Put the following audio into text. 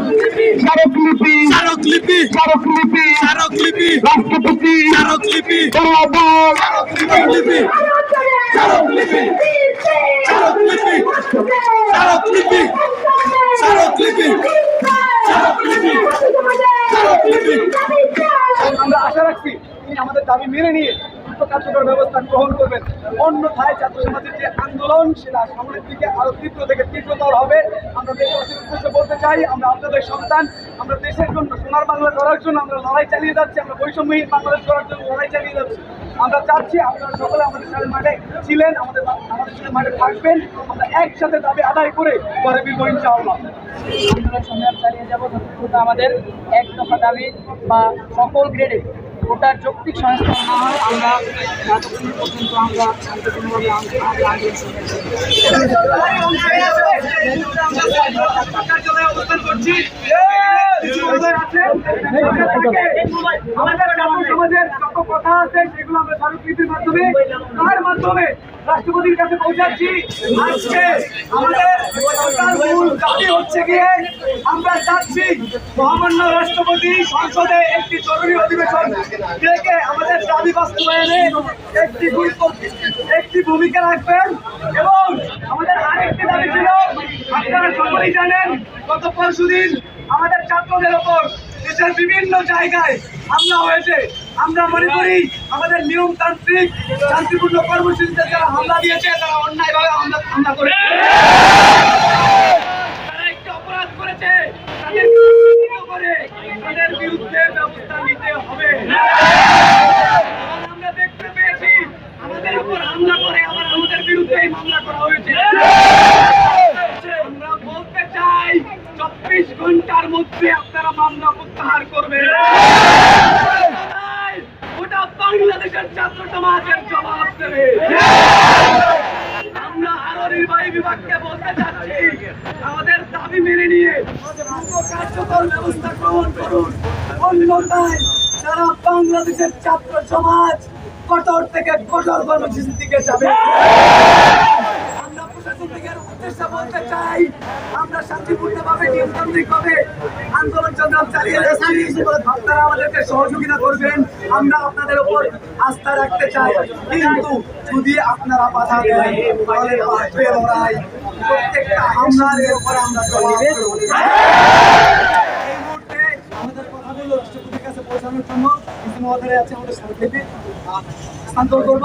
স্মারকলিপি স্মারকলিপি স্মারকলিপি স্মারকলিপি রাষ্ট্রপতি স্মারকলিপি স্মারকলিপি স্মারকলিপি স্মারকলিপি স্মারকলিপি স্মারকলিপি স্মারকলিপি। আমরা আশা রাখছি তিনি আমাদের দাবি মেনে নিয়ে দ্রুত কার্যকর ব্যবস্থা গ্রহণ করবেন। অন্যথায় ছাত্র সমাজের যে আন্দোলন, সেটা সামনের দিকে আরও তীব্র থেকে তীব্রতর হবে। আমরা দেশবাসীর উদ্দেশ্যে বলতে চাই, আমরা আপনাদের সন্তান, আমরা দেশের জন্য সোনার বাংলা করার জন্য আমরা লড়াই চালিয়ে যাচ্ছি, আমরা বৈষম্যহীন বাংলাদেশ করার জন্য লড়াই চালিয়ে যাচ্ছি। আমরা চাচ্ছি আপনারা সকলে আমাদের সাথে মাঠে ছিলেন, আমাদের আমাদের সাথে মাঠে থাকবেন। আমরা একসাথে দাবি আদায় করে পরে বিলব ইনশাআল্লাহ। আন্দোলন সংগ্রাম চালিয়ে যাব আমাদের এক দফা দাবি বা সকল গ্রেডে ওটার যৌক্তিক সংস্কার না হয়, আমরা আমাদের সমাজের কথা আছে সেগুলো আমরা স্মারকলিপির মাধ্যমে, তার মাধ্যমে রাষ্ট্রপতির কাছে পৌঁছাচ্ছি। আজকে আমাদের মূল দাবি হচ্ছে গিয়ে আমরা চাচ্ছি মহামান্য রাষ্ট্রপতি সংসদে একটি জরুরি অধিবেশন ডেকে আমাদের দাবি বাস্তবায়নে একটি গুরুত্ব একটি ভূমিকা রাখবেন এবং আমাদের আরেকটি দাবি ছিল, আপনারা সকলেই জানেন, গত পরশুদিন আমাদের ছাত্রদের ওপর দেশের বিভিন্ন জায়গায় হামলা হয়েছে। আমরা মনে করি আমাদের নিয়মতান্ত্রিক, শান্তিপূর্ণ কর্মসূচিতে যারা হামলা দিয়েছে, তারা অন্যায়ভাবে একটি অপরাধ করেছে বিরুদ্ধে ব্যবস্থা নিতে হবে। আমরা দেখতে পেয়েছি, আমাদের উপর হামলা করে, আবার আমাদের মামলা করা হয়েছে। আমরা বলতে চাই, চব্বিশ ঘণ্টার মধ্যে আপনারা মামলা প্রত্যাহার করবেন ওটা বাংলাদেশের ছাত্র সমাজের জবাব দেবে। আমরা আরও নির্বাহী বিভাগকে বলতে চাচ্ছি, আমাদের দাবি মেনে নিয়ে কার্যকর ব্যবস্থা গ্রহণ করুন। অন্যথায় সারা বাংলাদেশের ছাত্র সমাজ কঠোর থেকে কঠোর কর্মসূচির দিকে যাবে। প্রশাসন উদ্দেশ্যে বলতে চাই আমরা শান্তিপূর্ণভাবে নিয়মতান্ত্রিকভাবে আন্দোলন সংগ্রাম চালিয়ে যাচ্ছি। আপনারা আমাদেরকে সহযোগিতা করবেন আমরা আপনাদের উপর আস্থা রাখতে চাই। কিন্তু যদি আপনারা বাধা দেন তাহলে বাঁচবে লড়াই। প্রত্যেকটা হামলার উপর আমরা এই মুহূর্তে আমাদের কথাগুলো রাষ্ট্রপতির কাছে পৌঁছানোর জন্য কিছু আছে আমাদের সাংকেতিক স্থানান্তর করব।